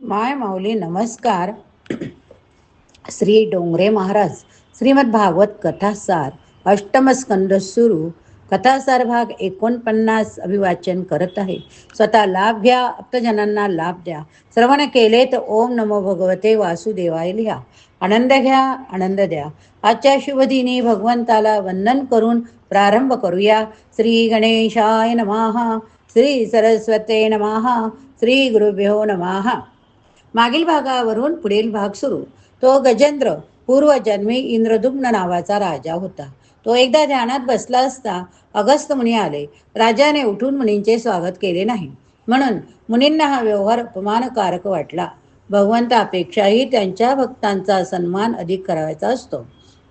माय माऊली नमस्कार. श्री डोंगरे महाराज श्रीमद भागवत कथासार अष्टमस्कंद सुरू. कथासार भाग एकोणपन्नास अभिवाचन करत आहे. स्वतः लाभ घ्या आप्तजनांना लाभ द्या. श्रवण केले तर ओम नमो भगवते वासुदेवाय लिहा. आनंद घ्या आनंद द्या. आजच्या शुभदिनी भगवंताला वंदन करून प्रारंभ करूया. श्री गणेशाय नमाहा श्री सरस्वते नमाहा श्री गुरुभ्यो नमाहा मागील भागावरून पुढील भाग सुरू. तो गजेंद्र पूर्वजन्मी इंद्रदुम्न नावाचा राजा होता. तो एकदा ध्यानात बसला असता अगस्त मुनी आले. राजाने उठून मुनींचे स्वागत केले नाही. म्हणून मुनींना हा व्यवहार अपमानकारक वाटला. भगवंतापेक्षाही त्यांच्या भक्तांचा सन्मान अधिक करायचा असतो.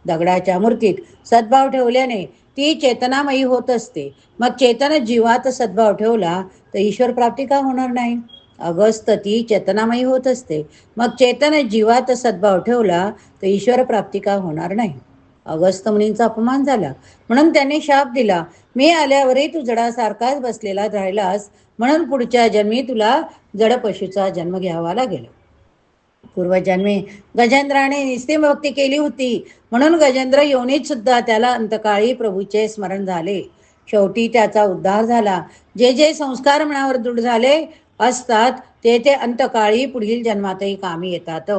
दगडाच्या मूर्तीत सद्भाव ठेवल्याने ती चेतनामयी होत असते. मग चेतन जीवात सद्भाव ठेवला तर ईश्वर प्राप्ती का होणार नाही? अगस्त ती चेतनामयी होत असते. मग चेतन जीवात सद्भाव ठेवला तर ईश्वर प्राप्ती का होणार नाही? अगस्त मुनींचा अपमान झाला. म्हणून त्यांनी शाप दिला. मी आल्यावरही तू जडासारखाच बसलेला राहिलास. म्हणून पुढच्या जन्मी तुला जड पशूचा जन्म घ्यावा लागेल. पूर्वजन्मी गजेंद्राने निस्तीम भक्ती केली होती. म्हणून गजेंद्र योनीत सुद्धा त्याला अंतकाळी प्रभूचे स्मरण झाले. शेवटी त्याचा उद्धार झाला. जे जे संस्कार मनावर दृढ झाले असतात ते ते अंतकाळी पुढील जन्मातही कामी येतात.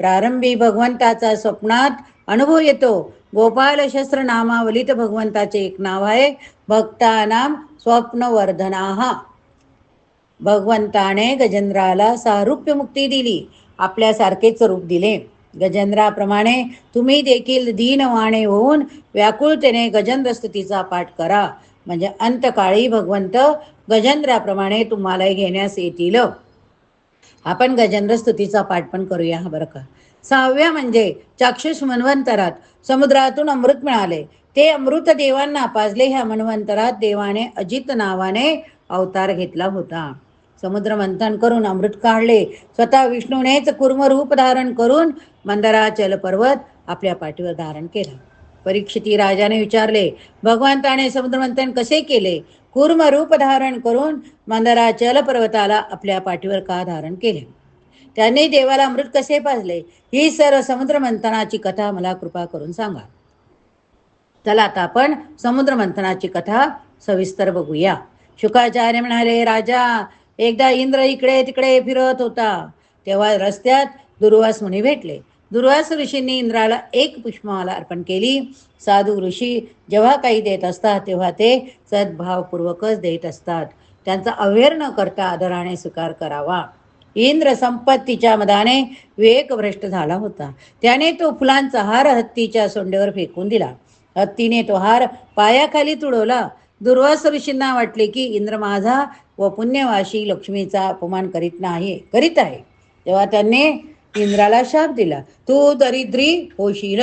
प्रारंभी भगवंताचा स्वप्नात अनुभव येतो. गोपाल शस्त्र नामावलीत भगवंताचे एक नाव आहे भक्तानाम स्वप्नवर्धनाहा भगवंताने गजेंद्राला सारूप्य मुक्ती दिली आपल्यासारखेच रूप दिले. गजेंद्राप्रमाणे तुम्ही देखील दीनवाणे होऊन व्याकुळतेने गजेंद्र स्तुतीचा पाठ करा. म्हणजे अंतकाळी भगवंत गजेंद्राप्रमाणे तुम्हाला घेण्यास येतील. आपण गजेंद्र स्तुतीचा पाठ पण करूया हा बरं का. सहाव्या म्हणजे चाक्षुष मन्वंतरात समुद्रातून अमृत मिळाले. ते अमृत देवांना पाजले. ह्या मन्वंतरात देवाने अजित नावाने अवतार घेतला होता. समुद्र मंथन करून अमृत काढले. स्वतः विष्णूनेच कुर्म रूप धारण करून मंदराचल पर्वत आपल्या पाठीवर धारण केला. परीक्षिती राजाने विचारले भगवंताने समुद्रमंथन कसे केले? कुर्म रूप धारण करून मंदराचल पर्वताला आपल्या पाठीवर का धारण केले? त्यांनी देवाला अमृत कसे पाजले? ही सर्व समुद्र मंथनाची कथा मला कृपा करून सांगा. चला आता आपण समुद्र मंथनाची कथा सविस्तर बघूया. शुकाचार्य म्हणाले राजा एकदा इंद्र इकडे तिकडे फिरत होता. तेव्हा रस्त्यात दुर्वास मुनी भेटले. दुर्वास ऋषींनी इंद्राला एक पुष्पमाला अर्पण केली. साधू ऋषी जेव्हा काही देत असतात तेव्हा ते सद्भावपूर्वकच देत असतात. त्यांचा अवेर न करता आदराने स्वीकार करावा. इंद्र संपत्तीच्या मदाने विवेकभ्रष्ट झाला होता. त्याने तो फुलांचा हार हत्तीच्या सोंडेवर फेकून दिला. हत्तीने तो हार पायाखाली तुडवला. दुर्वास ऋषींना वाटले की इंद्र माझा व पुण्यवाशी लक्ष्मीचा अपमान करीत नाही करीत आहे. तेव्हा त्यांनी इंद्राला शाप दिला. तू दरिद्री होशील.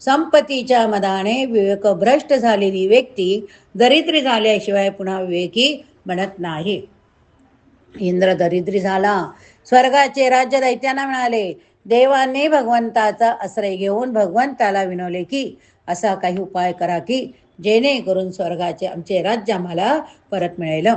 संपत्तीच्या मदाने विवेक भ्रष्ट झालेली व्यक्ती दरिद्री झाल्याशिवाय पुन्हा विवेकी म्हणत नाही. इंद्र दरिद्री झाला. स्वर्गाचे राज्य दैत्यांना मिळाले देवाने भगवंताचा आश्रय घेऊन भगवंताला विनवले की असा काही उपाय करा की जेणेकरून स्वर्गाचे आमचे राज्य आम्हाला परत मिळेल.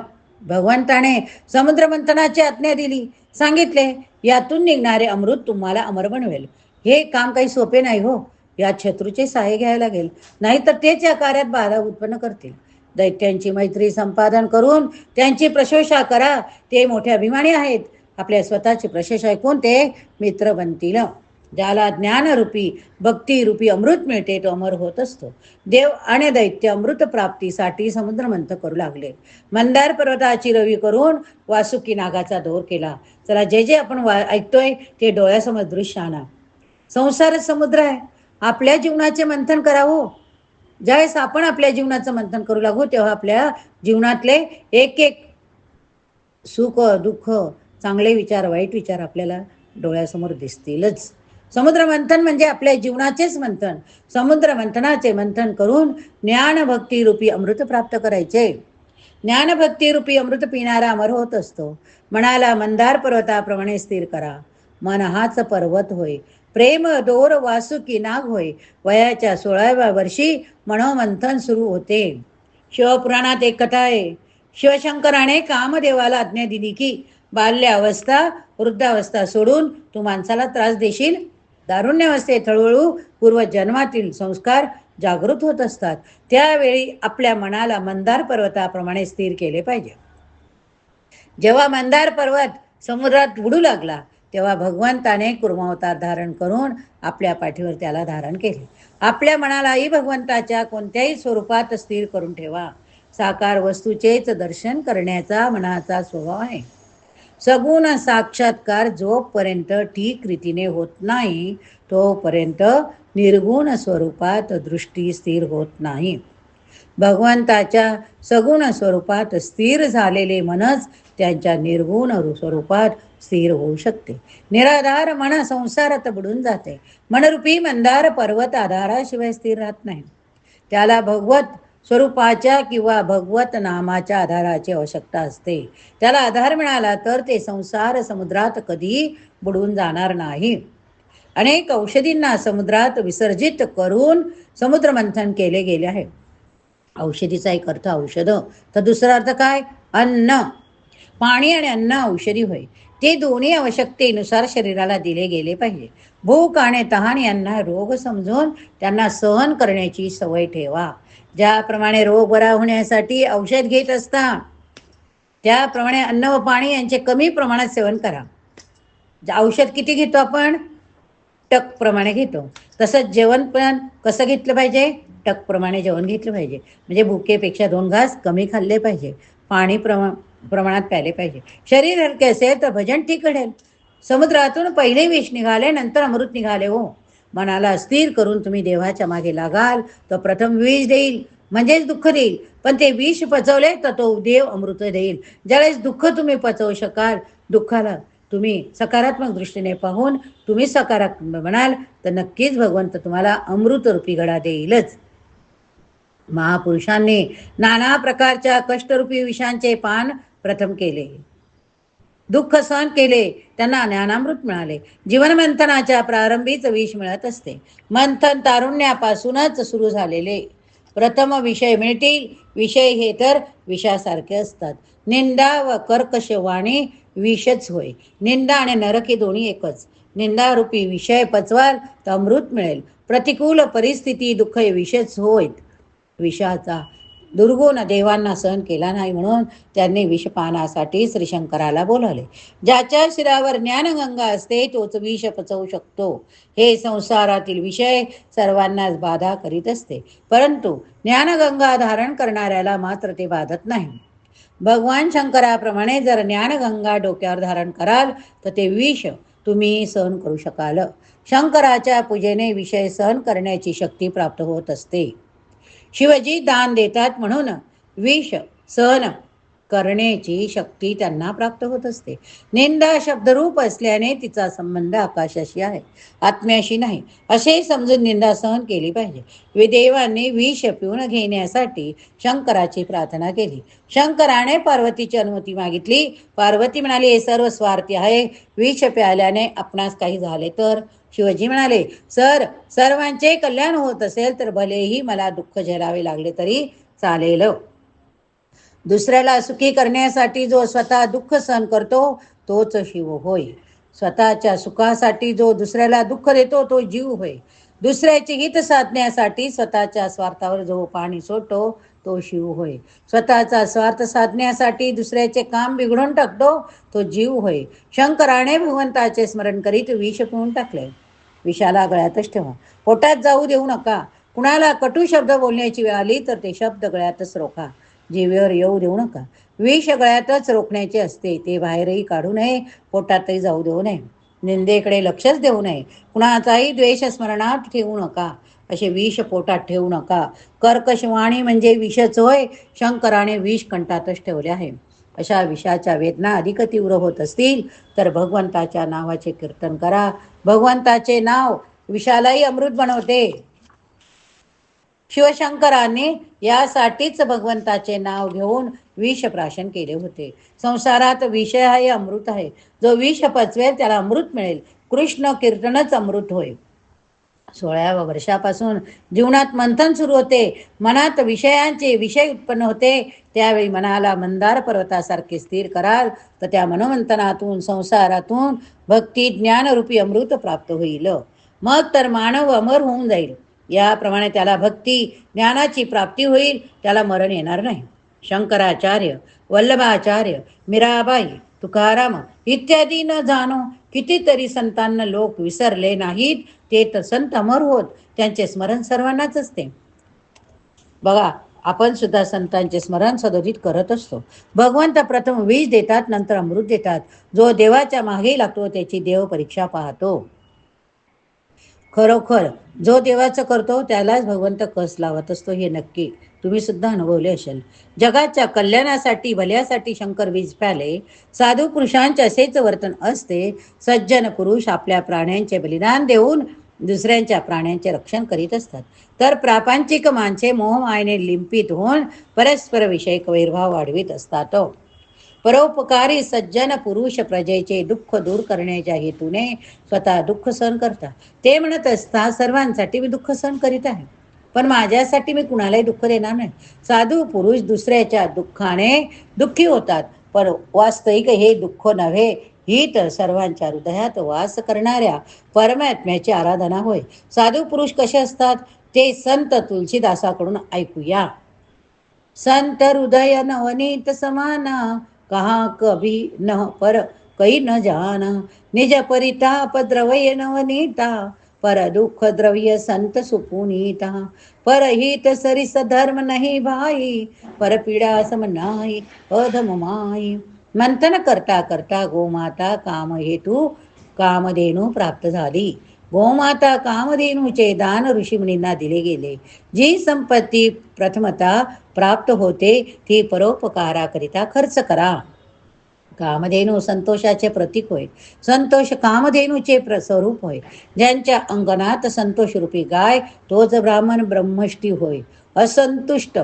भगवंताने समुद्र मंथनाची आज्ञा दिली. सांगितले यातून निघणारे अमृत तुम्हाला अमर बनवेल. हे काम काही सोपे नाही हो. या शत्रूचे सहाय्य घ्यायला लागेल. नाहीतर तेच या कार्यात बाधा उत्पन्न करतील. दैत्यांची मैत्री संपादन करून त्यांची प्रशंसा करा. ते मोठे अभिमानी आहेत. आपल्या स्वतःची प्रशंसा ऐकून ते मित्र बनतील. ज्याला ज्ञानरूपी भक्तीरूपी अमृत मिळते तो अमर होत असतो. देव आणि दैत्य अमृत प्राप्तीसाठी समुद्रमंथ करू लागले. मंदार पर्वताची रवी करून वासुकी नागाचा दोर केला. चला जे जे आपण वा ऐकतोय ते डोळ्यासमोर दृश्य आणा. संसारच समुद्र आहे. आपल्या जीवनाचे मंथन करावं. ज्यावेळेस आपण आपल्या जीवनाचं मंथन करू लागू तेव्हा आपल्या जीवनातले एक एक सुख दुःख चांगले विचार वाईट विचार आपल्याला डोळ्यासमोर दिसतीलच. समुद्र मंथन म्हणजे आपल्या जीवनाचेच मंथन. समुद्र मंथनाचे मंथन करून ज्ञान रूपी अमृत प्राप्त करायचे. ज्ञान रूपी अमृत पिणारा अमर होत असतो. मनाला मंदार पर्वताप्रमाणे स्थिर करा. मन हाच पर्वत होय. प्रेम दोर वासुकी नाग होय. वयाच्या सोळाव्या वर्षी मनोमंथन सुरू होते. शिवपुराणात एक कथा आहे. शिवशंकराने कामदेवाला आज्ञा दिली की बाल्य अवस्था वृद्धावस्था सोडून तू माणसाला त्रास देशील? दारुण्यावस्थेत हळूहळू पूर्वजन्मातील संस्कार जागृत होत असतात. त्यावेळी आपल्या मनाला मंदार पर्वताप्रमाणे स्थिर केले पाहिजे. जेव्हा मंदार पर्वत समुद्रात बुडू लागला तेव्हा भगवंताने कुर्मावतार धारण करून आपल्या पाठीवर त्याला धारण केले. आपल्या मनालाही भगवंताच्या कोणत्याही स्वरूपात स्थिर करून ठेवा. साकार वस्तूचेच दर्शन करण्याचा मनाचा स्वभाव आहे. सगुण साक्षात्कार जोपर्यंत ठीक रीतीने होत नाही तोपर्यंत निर्गुण स्वरूपात दृष्टी स्थिर होत नाही. भगवंताच्या सगुण स्वरूपात स्थिर झालेले मनच त्यांच्या निर्गुण रु- स्वरूपात स्थिर होऊ शकते. निराधार मन संसारात बुडून जाते. मनरूपी मंदार पर्वत आधाराशिवाय स्थिर राहत नाही. त्याला भगवत स्वरूपाच्या किंवा भगवत नामाच्या आधाराची आवश्यकता असते. त्याला आधार मिळाला तर ते संसार समुद्रात कधी बुडून जाणार नाही. अनेक औषधींना समुद्रात विसर्जित करून समुद्र मंथन केले गेले आहे. औषधीचा एक अर्थ औषध. तर दुसरा अर्थ काय? अन्न. पाणी आणि अन्न औषधी होय. ते दोन्ही आवश्यकतेनुसार शरीराला दिले गेले पाहिजे. भूक आणि तहान यांना रोग समजून त्यांना सहन करण्याची सवय ठेवा. ज्याप्रमाणे रोग बरा होण्यासाठी औषध घेत असता त्याप्रमाणे अन्न व पाणी यांचे कमी प्रमाणात सेवन करा. औषध किती घेतो आपण? टकप्रमाणे घेतो. तसंच जेवण पण कसं घेतलं पाहिजे? टकप्रमाणे जेवण घेतलं पाहिजे. म्हणजे भुकेपेक्षा दोन घास कमी खाल्ले पाहिजे. पाणी प्रमा प्रमाणात प्यायले पाहिजे. शरीर हलके असेल तर भजन ठीक घडेल. समुद्रातून पहिले विष निघाले नंतर अमृत निघाले हो. मनाला स्थिर करून तुम्ही देवाच्या मागे लागाल तर प्रथम विष देईल म्हणजेच दुःख देईल. पण ते विष पचवले तर तो देव अमृत देईल. ज्यावेळेस दुःख तुम्ही पचवू शकाल दुःखाला तुम्ही सकारात्मक दृष्टीने पाहून तुम्ही सकारात्मक म्हणाल तर नक्कीच भगवंत तुम्हाला अमृत रूपी घडा देईलच. महापुरुषांनी नाना प्रकारच्या कष्टरूपी विषांचे पान प्रथम केले. दुःख सहन केले त्यांना ज्ञानामृत मिळाले. जीवनमंथनाच्या प्रारंभीच विष मिळत असते. मंथन तारुण्यापासूनच सुरू झालेले. प्रथम विषय मिळतील. विषय हे तर विषासारखे असतात. निंदा व कर्कश वाणी विषच होय. निंदा आणि नरक हे दोन्ही एकच. निंदारूपी विषय पचवाल तर अमृत मिळेल. प्रतिकूल परिस्थिती दुःख हे विषच होय. विषाचा दुर्गुण देवांना सहन केला नाही म्हणून त्यांनी विषपानासाठी श्रीशंकराला बोलावले. ज्याच्या शिरावर ज्ञानगंगा असते तोच विष पचवू शकतो. हे संसारातील विषय सर्वांनाच बाधा करीत असते. परंतु ज्ञानगंगा धारण करणाऱ्याला मात्र ते बाधत नाही. भगवान शंकराप्रमाणे जर ज्ञानगंगा डोक्यावर धारण कराल तर ते विष तुम्ही सहन करू शकाल. शंकराच्या पूजेने विषय सहन करण्याची शक्ती प्राप्त होत असते. शिवजी दान देतात म्हणून विष सहन. करण्याची शक्ती त्यांना प्राप्त होत असते. निंदा शब्दरूप असल्याने तिचा संबंध आकाशाशी आहे आत्म्याशी नाही. असे समजून निंदा सहन केली पाहिजे. विदेवांनी विष पिऊन घेण्यासाठी शंकराची प्रार्थना केली. शंकराने पार्वतीची अनुमती मागितली. पार्वती म्हणाली हे सर्व स्वार्थी आहे. विष प्याल्याने आपणास काही झाले तर? शिवजी म्हणाले सर सर्वांचे कल्याण होत असेल तर भलेही मला दुःख झेलावे लागले तरी चालेल. दुसऱ्याला सुखी करण्यासाठी जो स्वतः दुःख सहन करतो तोच शिव होय. स्वतःच्या सुखासाठी जो दुसऱ्याला दुःख देतो तो जीव होय. दुसऱ्याचे हित साधण्यासाठी स्वतःच्या स्वार्थावर जो पाणी सोडतो तो शिव होय. स्वतःचा स्वार्थ साधण्यासाठी दुसऱ्याचे काम बिघडून टाकतो तो जीव होय. शंकराने भगवंताचे स्मरण करीत विष पिऊन टाकले. विषाला गळ्यातच ठेवा. पोटात जाऊ देऊ नका. कुणाला कटू शब्द बोलण्याची वेळ आली तर ते शब्द गळ्यातच रोखा. जीवेवर येऊ देऊ नका. विष गळ्यातच रोखण्याचे असते. ते बाहेरही काढू नये पोटातही जाऊ देऊ नये. निंदेकडे लक्षच देऊ नये. कुणाचाही द्वेष स्मरणात ठेवू नका. असे विष पोटात ठेवू नका. कर्कशवाणी म्हणजे विषच होय. शंकराने विष कंठातच ठेवले आहे. अशा विषाच्या वेदना अधिक तीव्र होत असतील तर भगवंताच्या नावाचे कीर्तन करा. भगवंताचे नाव विषालाही अमृत बनवते. शिवशंकरांनी यासाठीच भगवंताचे नाव घेऊन विष प्राशन केले होते. संसारात विषय आहे अमृत आहे. जो विष पचवेल त्याला अमृत मिळेल. कृष्ण कीर्तनच अमृत होय. सोळाव्या वर्षापासून जीवनात मंथन सुरू होते. मनात विषयांचे विषय उत्पन्न होते. त्यावेळी मनाला मंदार पर्वतासारखे स्थिर कराल तर त्या मनोमंथनातून संसारातून भक्ती ज्ञानरूपी अमृत प्राप्त होईल. मग तर मानव अमर होऊन जाईल. याप्रमाणे त्याला भक्ती ज्ञानाची प्राप्ती होईल त्याला मरण येणार नाही. शंकराचार्य वल्लभाचार्य मीराबाई तुकाराम इत्यादी न जाणो कितीतरी संतांना लोक विसरले नाहीत ते तर संत अमर होत त्यांचे स्मरण सर्वांनाच असते. बघा आपण सुद्धा संतांचे स्मरण सदोदित करत असतो. भगवंत प्रथम विष देतात नंतर अमृत देतात. जो देवाच्या मागे लागतो त्याची देव परीक्षा पाहतो. खरोखर जो देवाचं करतो त्यालाच भगवंत कस लावत असतो हे नक्की. तुम्ही सुद्धा अनुभवले असेल. जगाच्या कल्याणासाठी भल्यासाठी शंकर वीज प्याले साधू पुरुषांचे असेच वर्तन असते सज्जन पुरुष आपल्या प्राण्यांचे बलिदान देऊन दुसऱ्यांच्या प्राण्यांचे रक्षण करीत असतात. तर प्रापंचिक माणसे मोहमायने लिंपित होऊन परस्पर विषयक वैरभाव वाढवित असतात. परोपकारी सज्जन पुरुष प्रजेचे दुःख दूर करण्याच्या हेतूने स्वतः दुःख सहन करतात. ते म्हणत असता सर्वांसाठी मी दुःख सहन करीत आहे पण माझ्यासाठी मी कुणालाही दुःख देणार नाही. साधू पुरुष दुसऱ्याच्या दुःखाने दुःखी होतात पण वास्तविक हे दुःख नव्हे ही तर सर्वांच्या हृदयात वास करणाऱ्या परमात्म्याची आराधना होय. साधू पुरुष कसे असतात? ते संत तुलसीदासाकडून ऐकूया. संत हृदय नवनीत समाना कहा कभी न पर कई न जाना। निज परिताप द्रवय नवनीता पर दुख द्रव्य संत सुपुनीता। पर हित सरिस धर्म नाही भाई पर पीडा सम नाही अधम माई। मंथन करता करता गोमाता काम हेतू कामधेनू प्राप्त झाली। गोमाता कामधेनूचे दान ऋषीमुनींना दिले गेले. जी संपत्ती प्रथमता प्राप्त होते ती परोपकाराकरिता खर्च करा. कामधेनू संतोषाचे प्रतीक होय. संतोष कामधेनूचे प्र स्वरूप होय. ज्यांच्या अंगणात संतोष रूपी गाय तोच ब्राह्मण ब्रह्मष्टी होय. असंतुष्ट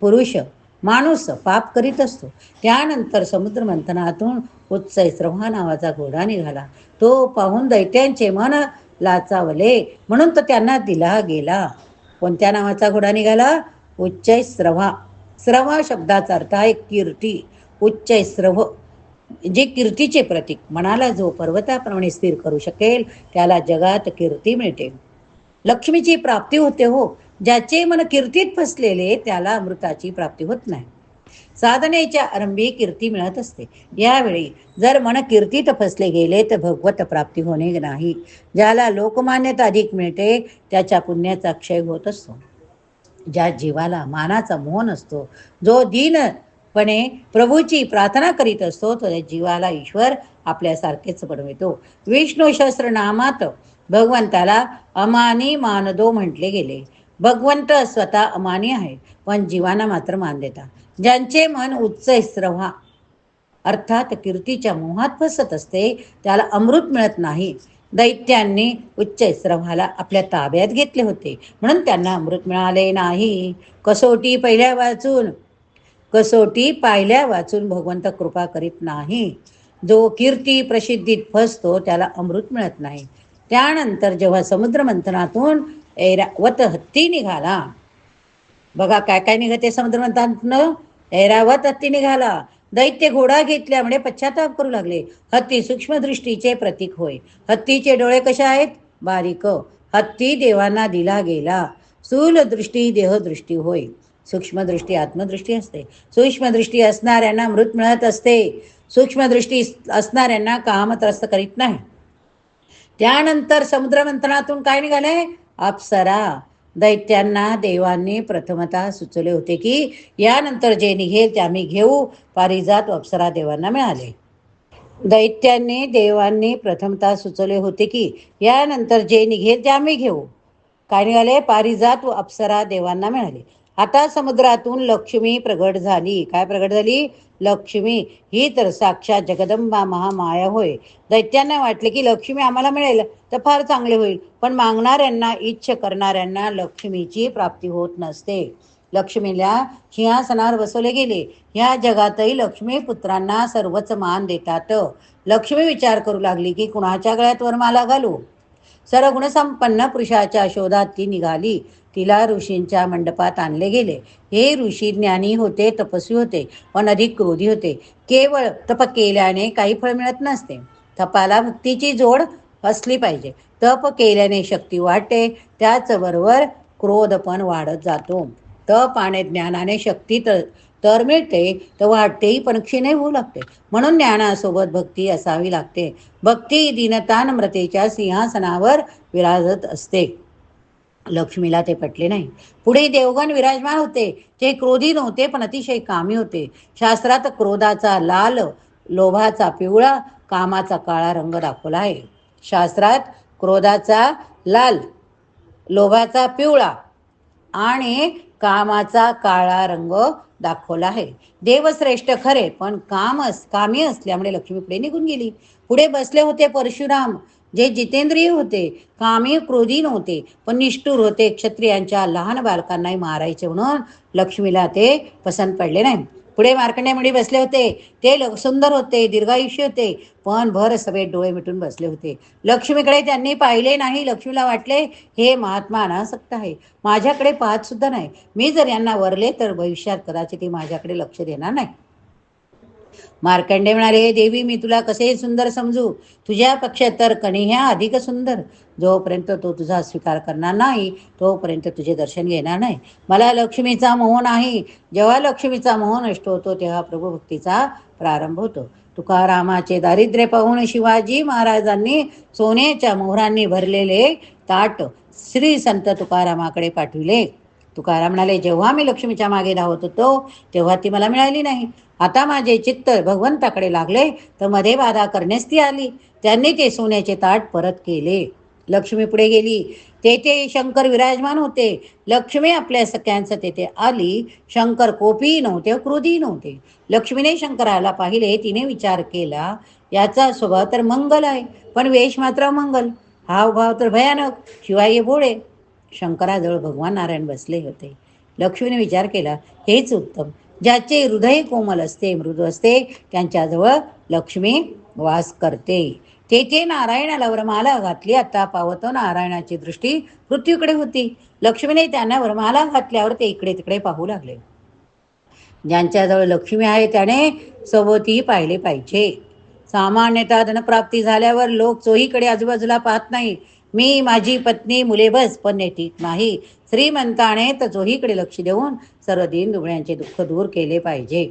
पुरुष माणूस पाप करीत असतो. त्यानंतर समुद्र मंथनातून उच्च नावाचा घोडा निघाला. तो पाहून दैत्यांचे मन लाचावले. म्हणून तो त्यांना दिला गेला. कोणत्या नावाचा घोडा निघाला? उच्चय श्रवा श्रवा शब्दाचा अर्थ आहे कीर्ती. उच्चय श्रव जे कीर्तीचे प्रतीक. मनाला जो पर्वताप्रमाणे स्थिर करू शकेल त्याला जगात कीर्ती मिळते. लक्ष्मीची प्राप्ती होते हो. ज्याचे मन कीर्तीत फसलेले त्याला अमृताची प्राप्ती होत नाही. साधनेच्या आरंभी कीर्ती मिळत असते. यावेळी जर मन कीर्तीत फसले गेले तर भगवत प्राप्ती होणे नाही. ज्याला लोकमान्यता अधिक मिळते त्याच्या पुण्याचा क्षय होत असतो. ज्या जीवाला मानाचा मोह नसतो जो दीनपणे प्रभूची प्रार्थना करीत असतो तो त्या जीवाला ईश्वर आपल्यासारखेच बनवितो. विष्णू सहस्रनामात भगवंताला अमानी मानदो म्हटले गेले. भगवंत स्वतः अमानी आहे पण जीवांना मात्र मान देतात. ज्यांचे मन उच्च श्रव्हा अर्थात कीर्तीच्या मोहात फसत असते त्याला अमृत मिळत नाही. दैत्यांनी उच्च श्रव्हाला आपल्या ताब्यात घेतले होते. म्हणून त्यांना अमृत मिळाले नाही. कसोटी पहिल्या वाचून कसोटी पाहिल्या वाचून भगवंत कृपा करीत नाही. जो कीर्ती प्रसिद्धीत फसतो त्याला अमृत मिळत नाही. त्यानंतर जेव्हा समुद्र मंथनातून ऐरावत हत्ती निघाला बघा काय काय निघते? समुद्र म्हणतात ऐरावत हत्ती निघाला. दैत्य घोडा घेतल्यामुळे पश्चाताप करू लागले. हत्ती सूक्ष्मदृष्टीचे प्रतीक होय. हत्तीचे डोळे कसे आहेत? बारीक. हत्ती देवांना दिला गेला. स्थूलदृष्टी देहदृष्टी होय. सूक्ष्मदृष्टी आत्मदृष्टी असते. सूक्ष्मदृष्टी असणाऱ्यांना मृत मिळत असते. सूक्ष्मदृष्टी असणाऱ्यांना कामत्रस्त करीत नाही. त्यानंतर समुद्र मंथनातून काय निघाले अप्सरा. दैत्यांना देवांनी प्रथमतः सुचवले होते की यानंतर जे निघेल ते आम्ही घेऊ. पारिजात अप्सरा देवांना मिळाले. दैत्यांनी देवांनी प्रथमतः सुचवले होते की यानंतर जे निघेल ते आम्ही घेऊ. काय निघाले? पारिजात व अप्सरा देवांना मिळाले. आता समुद्रातून लक्ष्मी प्रगट झाली. काय प्रगट झाली? लक्ष्मी. ही तर साक्षात जगदंबा महामाया होय. दैत्यांना वाटले की लक्ष्मी आम्हाला मिळेल तर फार चांगले होईल. पण मागणाऱ्यांना इच्छ करणाऱ्यांना लक्ष्मीची प्राप्ती होत नसते. लक्ष्मीला सिंहासनावर बसवले गेले. ह्या जगातही लक्ष्मी पुत्रांना सर्वच मान देतात. लक्ष्मी विचार करू लागली की कुणाच्या गळ्यात वरमाला घालू? सरगुणसंपन्न पुरुषाच्या शोधात ती निघाली. तिला ऋषींच्या मंडपात आणले गेले. हे ऋषी ज्ञानी होते तपस्वी होते पण अधिक क्रोधी होते. केवळ तप केल्याने काही फळ मिळत नसते. तपाला भक्तीची जोड असली पाहिजे. तप केल्याने शक्ती वाढते त्याचबरोबर क्रोध पण वाढत जातो. तप आणि ज्ञानाने शक्ती तर तर मिळते तर वाढतेही पण क्षीणही होऊ लागते. म्हणून ज्ञानासोबत भक्ती असावी लागते. भक्ती दिनतान मृतेच्या सिंहासनावर विराजत असते. लक्ष्मीला ते पटले नाही. पुढे देवगण विराजमान होते. ते क्रोधी नव्हते पण अतिशय कामी होते. शास्त्रात क्रोधाचा लाल लोभाचा पिवळा कामाचा काळा रंग दाखवला आहे. शास्त्रात क्रोधाचा लाल लोभाचा पिवळा आणि कामाचा काळा रंग दाखवला आहे. देवश्रेष्ठ खरे पण काम कामी असल्यामुळे लक्ष्मी पुढे निघून गेली. पुढे बसले होते परशुराम. जे जितेंद्रिय होते कामी क्रोधी नव्हते पण निष्ठूर होते क्षत्रियांच्या लहान बालकांनाही मारायचे म्हणून लक्ष्मीला ते पसंत पडले नाही. पुढे मार्कंड्यामुळे बसले होते. ते ल सुंदर होते दीर्घायुष्य होते पण भर सभेत डोळे मिटून बसले होते. लक्ष्मीकडे त्यांनी पाहिले नाही. लक्ष्मीला वाटले हे महात्मा अनासक्त आहे. माझ्याकडे पाहत सुद्धा नाही. मी जर यांना वरले तर भविष्यात कदाचित ते माझ्याकडे लक्ष देणार नाही. मार्कंडे म्हणाले देवी मी तुला कसे सुंदर समजू? तुझ्या पक्षात तर कणिह्या अधिक सुंदर. जोपर्यंत तो तुझा स्वीकार करणार नाही तोपर्यंत तुझे दर्शन घेणार नाही. मला लक्ष्मीचा मोह नाही. जेव्हा लक्ष्मीचा मोह नष्ट होतो तेव्हा प्रभुभक्तीचा प्रारंभ होतो. तुकारामाचे दारिद्र्य पाहून शिवाजी महाराजांनी सोन्याच्या मोहरांनी भरलेले ताट श्री संत तुकारामाकडे पाठविले. तुकाराम म्हणाले जेव्हा मी लक्ष्मीच्या मागे धावत होतो तेव्हा ती मला मिळाली नाही. आता माझे चित्त भगवंताकडे लागले तर मध्ये बाधा करण्यास ती आली. त्यांनी ते सोन्याचे ताट परत केले. लक्ष्मी पुढे गेली. तेथे शंकर विराजमान होते. लक्ष्मी आपल्या सख्यांचं तेथे आली. शंकर कोपी नव्हते क्रोधी नव्हते. लक्ष्मीने शंकराला पाहिले तिने विचार केला याचा स्वभाव तर मंगल आहे पण वेश मात्र मंगल. हावभाव तर भयानक शिवाय हे भोळे. शंकराजवळ भगवान नारायण बसले होते. लक्ष्मीने विचार केला हेच उत्तम. ज्याचे हृदय कोमल असते मृदू असते त्यांच्याजवळ लक्ष्मी वास करते. तेथे नारायणाला वरमाला घातली. आता पावतो नारायणाची दृष्टी पृथ्वीकडे होती. लक्ष्मीने त्यांना वरमाला घातल्यावर ते इकडे तिकडे पाहू लागले. ज्यांच्याजवळ लक्ष्मी आहे त्याने सोबतही पाहिले पाहिजे. सामान्यतः धनप्राप्ती झाल्यावर लोक चोहीकडे आजूबाजूला पाहत नाही मी माझी पत्नी मुले बस पण हे नाही. श्रीमंताने तर चोहीकडे लक्ष देऊन सर्व दिन दुबळ्यांचे दुःख दूर केले पाहिजे.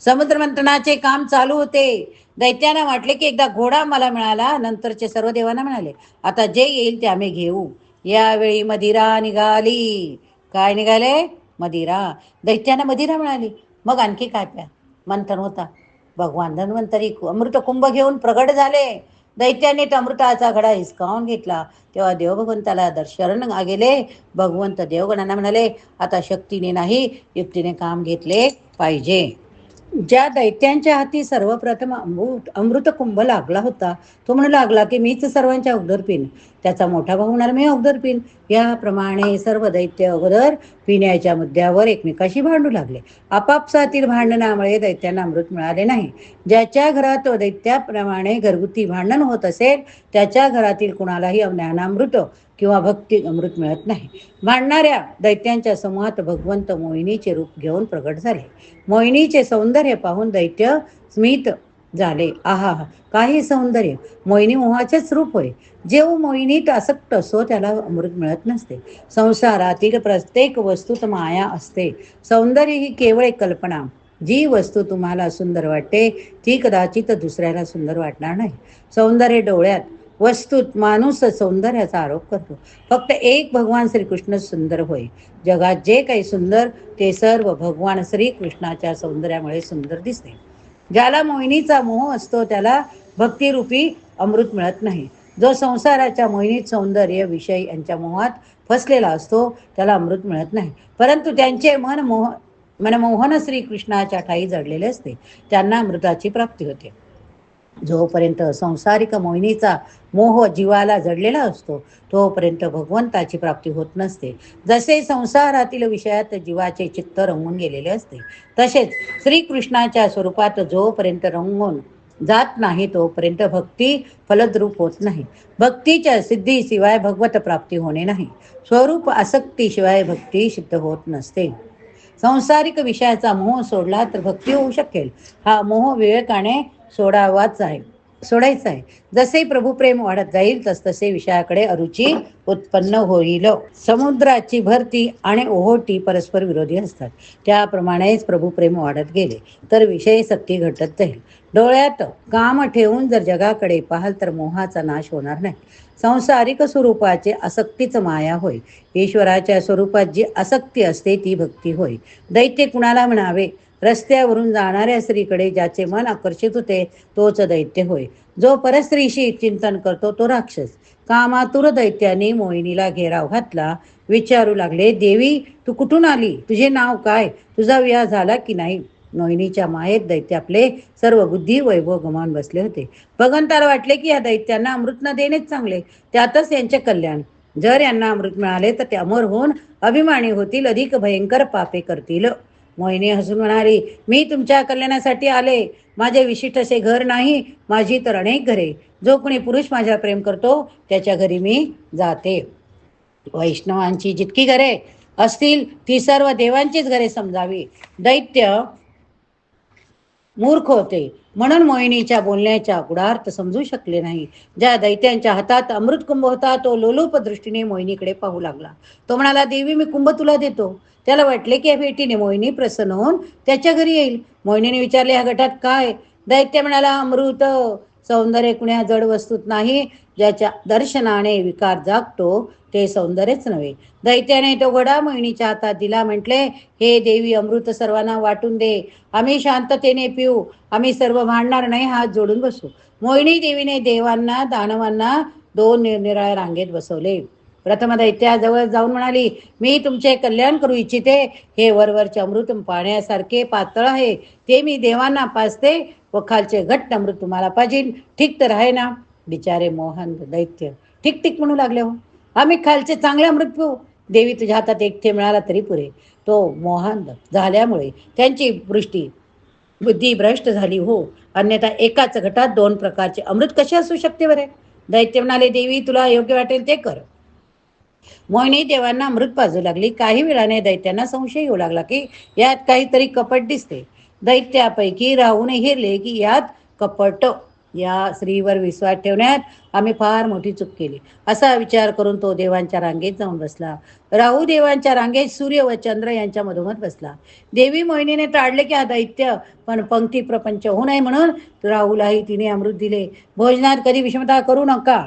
समुद्रमंथनाचे काम चालू होते. दैत्यांना वाटले की एकदा घोडा मला मिळाला नंतरचे सर्व देवांना मिळाले. आता जे येईल ते आम्ही घेऊ. यावेळी मदिरा निघाली. काय निघाले? मदिरा. दैत्यांना मदिरा मिळाली. मग आणखी काय प्या? मंथन होता. भगवान धन्वंतरी अमृत कुंभ घेऊन प्रगट झाले. दैत्याने अमृताचा घडा हिसकावून घेतला. तेव्हा देव भगवंताला दर्शन गेले भगवंत देवगणांना म्हणाले आता शक्तीने नाही युक्तीने काम घेतले पाहिजे. ज्या दैत्यांच्या हाती सर्वप्रथम अमृत अमृत कुंभ लागला होता तो म्हणू लागला की मीच सर्वांच्या उदरपीन त्याचा मोठा भाऊ होणार मी अगोदर पिन याप्रमाणे सर्व दैत्य अगोदर पिण्याच्या मुद्द्यावर एकमेकाशी भांडू लागले. आपापसातील भांडणामुळे दैत्यांना अमृत मिळाले नाही. ज्याच्या घरात दैत्याप्रमाणे घरगुती भांडण होत असेल त्याच्या घरातील कुणालाही ज्ञानामृत किंवा भक्ती अमृत मिळत नाही. भांडणाऱ्या दैत्यांच्या समूहात भगवंत मोहिनीचे रूप घेऊन प्रगट झाले. मोहिनीचे सौंदर्य पाहून दैत्य स्मित झाले. आहा काही सौंदर्य. मोहिनी मोहाचेच रूप होय. जेव मोहिनीत आसक्त असो त्याला अमृत मिळत नसते. संसारातील प्रत्येक वस्तूत माया असते. सौंदर्य ही केवळ एक कल्पना. जी वस्तू तुम्हाला सुंदर वाटते ती कदाचित दुसऱ्याला सुंदर वाटणार नाही. सौंदर्य डोळ्यात वस्तूत माणूस सौंदर्याचा आरोप करतो. फक्त एक भगवान श्रीकृष्ण सुंदर होय. जगात जे काही सुंदर ते सर्व भगवान श्रीकृष्णाच्या सौंदर्यामुळे सुंदर दिसते. ज्याला मोहिनीचा मोह असतो त्याला भक्तिरूपी अमृत मिळत नाही. जो संसाराच्या मोहिनीत सौंदर्य विषय यांच्या मोहात फसलेला असतो त्याला अमृत मिळत नाही. परंतु त्यांचे मन मोह मनमोहन श्रीकृष्णाच्या ठाई जडलेले असते. त्यांना अमृताची प्राप्ती होते. जोपर्यंत संसारिक मोहिनीचा मोह जीवाला जडलेला असतो तोपर्यंत भगवंताची प्राप्ती होत नसते. जसे संसारातील विषयात जीवाचे चित्त रंगून गेलेले असते तसेच श्रीकृष्णाच्या स्वरूपात जोपर्यंत रंगून जात नाही तोपर्यंत भक्ती फलद्रूप होत नाही. भक्तीच्या सिद्धीशिवाय भगवत प्राप्ती होणे नाही. स्वरूप आसक्तीशिवाय भक्ती सिद्ध होत नसते. संसारिक विषयाचा मोह सोडला तर भक्ती होऊ शकेल. हा मोह विवेकाने सोडावाच आहे. सोडायचं आहे. जसे प्रभुप्रेम वाढत जाईल तस तसे विषयाकडे अरुची उत्पन्न होईल. समुद्राची भरती आणि ओहोटी परस्पर विरोधी असतात. त्याप्रमाणेच प्रभुप्रेम वाढत गेले तर विषय सक्ती घटत जाईल. डोळ्यात काम ठेवून जर जगाकडे पाहाल तर मोहाचा नाश होणार नाही. संसारिक स्वरूपाचे आसक्तीच माया होय. ईश्वराच्या स्वरूपात जी आसक्ती असते ती भक्ती होय. दैत्य कुणाला म्हणावे? रस्त्यावरून जाणाऱ्या स्त्रीकडे ज्याचे मन आकर्षित होते तोच दैत्य होय. जो परस्त्रीशी चिंतन करतो तो राक्षस. कामातुर दैत्याने मोहिनीला घेराव घातला. विचारू लागले देवी तू कुठून आली? तुझे नाव काय? तुझा विवाह झाला की नाही? मोहिनीच्या मायेत दैत्य आपले सर्व बुद्धी वैभव गमावून बसले होते. भगवंताला वाटले की या दैत्यांना अमृत न देणेच चांगले. त्यातच यांचे कल्याण. जर यांना अमृत मिळाले तर ते अमर होऊन अभिमानी होतील अधिक भयंकर पापे करतील. मोहिनी हसून म्हणाली मी तुमच्या कल्याणासाठी आले. माझे विशिष्ट असे घर नाही माझी तर अनेक घरे. जो कोणी पुरुष माझ्या प्रेम करतो त्याच्या घरी मी जाते. वैष्णवांची जितकी घरे असतील ती सर्व देवांचीच घरे समजावी. दैत्य मूर्ख होते. म्हणून मोहिनीच्या बोलण्याच्या गुडार्थ समजू शकले नाही. ज्या दैत्यांच्या हातात अमृत कुंभ होता तो लोलोप दृष्टीने मोहिनीकडे पाहू लागला. तो म्हणाला देवी मी कुंभ तुला देतो. त्याला वाटले की या भेटीने मोहिनी प्रसन्न होऊन त्याच्या घरी येईल. मोहिनीने विचारले ह्या गटात काय? दैत्य म्हणाला अमृत सौंदर्य कुण्या जड वस्तूत नाही ज्याच्या दर्शनाने विकार जागतो ते सौंदर्यच नव्हे. दैत्याने तो घडा मोहिनीच्या हातात दिला. म्हटले हे देवी अमृत सर्वांना वाटून दे. आम्ही शांततेने पिऊ. आम्ही सर्व भांडणार नाही. हात जोडून बसू. मोहिनी देवीने देवांना दानवांना दोन निरनिराळ्या रांगेत बसवले. प्रथम दैत्याजवळ जाऊन म्हणाली मी तुमचे कल्याण करू इच्छिते. हे वरवरचे अमृत पाण्यासारखे पातळ आहे. ते मी देवांना पाजते. व खालचे घट्ट अमृत तुम्हाला पाहिजे ठीक तर आहे ना? बिचारे मोहन दैत्य. ठीक ठीक म्हणू लागले हो. आम्ही खालचे चांगल्या मृत्यू देवी तुझ्या हातात एकटे मिळाला तरी पुरे. तो मोहन झाल्यामुळे त्यांची दृष्टी बुद्धी भ्रष्ट झाली हो. अन्यथा एकाच घटात दोन प्रकारचे अमृत कसे असू शकते बरे? दैत्य म्हणाले देवी तुला योग्य वाटेल ते कर. मोहिनी देवांना अमृत पाजू लागली. काही वेळाने दैत्यांना संशय येऊ लागला की यात काहीतरी कपट दिसते. दैत्यापैकी राहून हिरले की यात कपट या स्त्रीवर विश्वास ठेवण्यात आम्ही फार मोठी चूक केली. असा विचार करून तो देवांच्या रांगेत जाऊन बसला. राहू देवांच्या रांगेत सूर्य व चंद्र यांच्या मधोमध बसला. देवी मोहिनीने टाळले की हा दैत्य पण पंक्ती प्रपंच होऊ नये म्हणून राहूलाही तिने अमृत दिले. भोजनात कधी विषमता करू नका.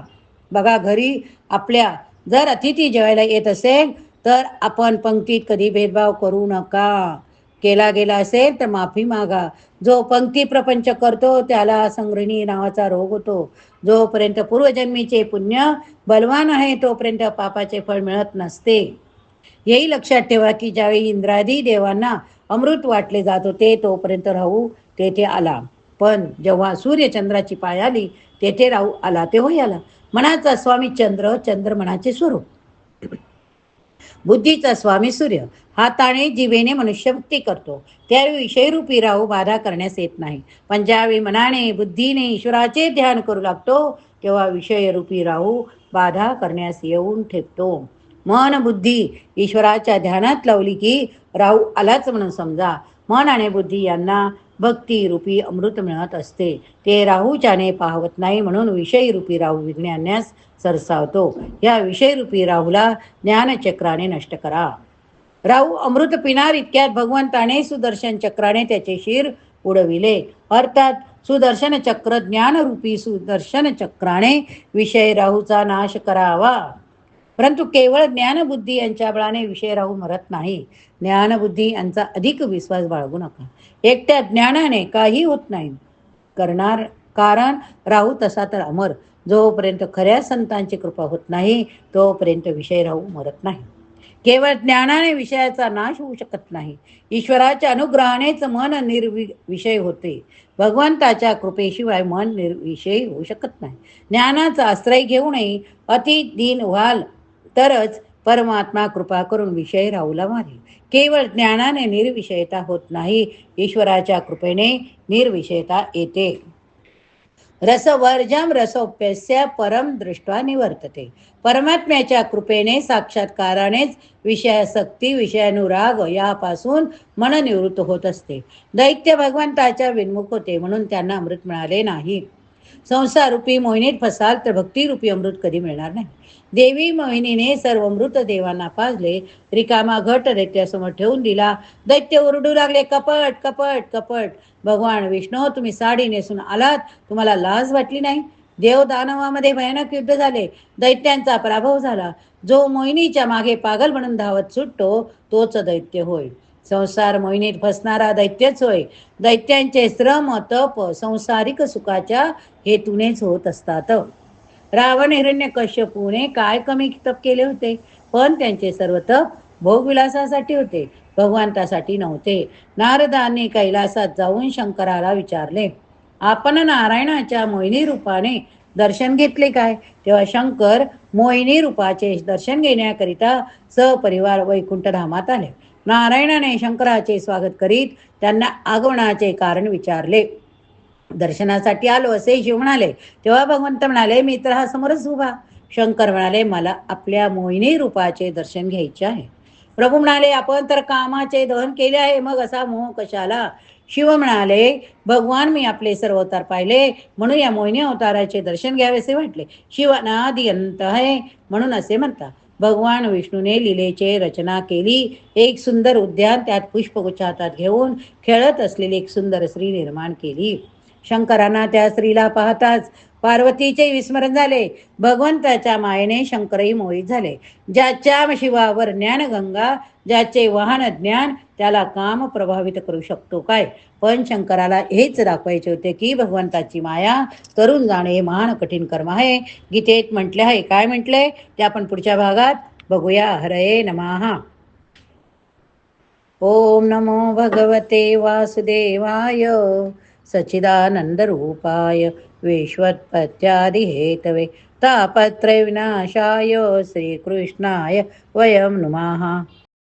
बघा घरी आपल्या जर अतिथी जेवायला येत असेल तर आपण पंक्तीत कधी भेदभाव करू नका. केला गेला असेल तर माफी मागा. जो पंक्ती प्रपंच करतो त्याला संग्रहिणी नावाचा रोग होतो. जोपर्यंत पूर्वजन्मीचे पुण्य बलवान आहे तोपर्यंत पापाचे फळ मिळत नसते. हेही लक्षात ठेवा की ज्यावेळी इंद्रादी देवांना अमृत वाटले जात होते तोपर्यंत राहू तेथे आला. पण जेव्हा सूर्यचंद्राची पाय आली तेथे राहू आला तेव्हाही आला. मनाचा स्वामी चंद्र चंद्र मनाचे स्वरूप. बुद्धीचा स्वामी सूर्य. हाताने जिवेने मनुष्यभक्ती करतो. त्यावेळी विषयरूपी राहू बाधा करण्यास येत नाही. पण ज्यावेळी मनाने बुद्धीने ईश्वराचे ध्यान करू लागतो तेव्हा विषयरूपी राहू बाधा करण्यास येऊन ठेपतो. मन बुद्धी ईश्वराच्या ध्यानात लावली की राहू आलाच म्हणून समजा. मन आणि बुद्धी यांना भक्ती रूपी अमृत मिळत असते. ते राहूच्याने पाहवत नाही म्हणून विषयी रूपी राहू विज्ञान्यास सरसावतो. या विषयरूपी राहूला ज्ञानचक्राने नष्ट करा. राहू अमृत पिनार इतक्यात भगवंताने सुदर्शन चक्राने त्याचे शिर उडविले. अर्थात सुदर्शन चक्र ज्ञानरूपी सुदर्शन चक्राने विषय राहूचा नाश करावा. परंतु केवळ ज्ञानबुद्धी यांच्या बळाने विषय राहू मरत नाही. ज्ञानबुद्धी यांचा अधिक विश्वास बाळगू नका. एकट्या ज्ञानाने काही होत नाही. करणार कारण राहू तसा तर अमर. जोपर्यंत खऱ्या संतांची कृपा होत नाही तोपर्यंत विषय राहू मरत नाही. केवळ ज्ञानाने विषयाचा नाश होऊ शकत नाही. ईश्वराच्या अनुग्रहानेच मन निर्वि विषय होते. भगवंताच्या कृपेशिवाय मन निर्विषयी होऊ शकत नाही. ज्ञानाचा आश्रय घेऊनही अति दिन व्हाल तरच परमात्मा कृपा करून विषय राहूला मारे केवळ ज्ञानाने निर्विषयता होत नाही ईश्वराच्या कृपेने निर्विषयता येते. रसवर्जम रसोप्यस्य परम दृष्ट्वा निवर्तते. परमात्म्याच्या कृपेने साक्षात्कारानेच विषयासक्ती विषयानुराग यापासून मन निवृत्त होत असते. दैत्य भगवंताच्या विन्मुख होते म्हणून त्यांना अमृत मिळाले नाही. संसारूपी मोहिनीत फसाल तर भक्तिरूपी अमृत कधी मिळणार नाही. देवी मोहिनीने सर्व मृत देवांना पाजले रिकामा घट दैत्यासमोर ठेवून दिला. दैत्य ओरडू लागले कपट कपट कपट. भगवान विष्णू तुम्ही साडी नेसून आलात. तुम्हाला लाज वाटली नाही? देव दानवामध्ये भयानक युद्ध झाले. दैत्यांचा पराभव झाला. जो मोहिनीच्या मागे पागल म्हणून धावत सुटतो तोच दैत्य होय. संसार मोहिनीत फसणारा दैत्यच होय. दैत्यांचे श्रम तप संसारिक सुखाच्या हेतूनेच होत असतात. रावण हिरण्य कश्यपूने काय कमी तप केले होते? पण त्यांचे सर्व तप भोगविलासासाठी होते. भगवंतासाठी नव्हते. नारदांनी कैलासात जाऊन शंकराला विचारले आपण नारायणाच्या मोहिनी रूपाने दर्शन घेतले काय? तेव्हा शंकर मोहिनी रूपाचे दर्शन घेण्याकरिता सपरिवार वैकुंठ धामात आले. नारायणाने शंकराचे स्वागत करीत त्यांना आगमनाचे कारण विचारले. दर्शनासाठी आलो असे शिव म्हणाले तेव्हा भगवंत म्हणाले मी तर हा समोरच उभा. शंकर म्हणाले मला आपल्या मोहिनी रूपाचे दर्शन घ्यायचे आहे. प्रभू म्हणाले आपण तर कामाचे दहन केले आहे मग असा मोह कशाला? शिव म्हणाले भगवान मी आपले सर्व अवतार पाहिले म्हणून या मोहिनी अवताराचे दर्शन घ्यावे असे वाटले. शिव अनादि अंत आहे म्हणून असे म्हणतात. भगवान विष्णूने लिलेचे रचना केली. एक सुंदर उद्यान त्यात पुष्पगुच्छ हातात घेऊन खेळत असलेली एक सुंदर स्त्री निर्माण केली. शंकरांना त्या स्त्रीला पाहताच पार्वतीचे विस्मरण झाले. भगवंताच्या मायेने शंकरही मोहित झाले. ज्याच्या शिवावर ज्ञानगंगा ज्याचे वाहन ज्ञान त्याला काम प्रभावित करू शकतो. काय? पण शंकराला हेच दाखवायचे होते की भगवंताची माया करून जाणे महान कठीण कर्म आहे. गीतेत म्हटले आहे काय म्हटले? ते आपण पुढच्या भागात बघूया. हरये नमहा ओम नमो भगवते वासुदेवाय. सच्चिदानन्दरूपाय विश्वत्पत्यादिहेतवे तापत्रयविनाशाय श्रीकृष्णाय. वयं नुमः.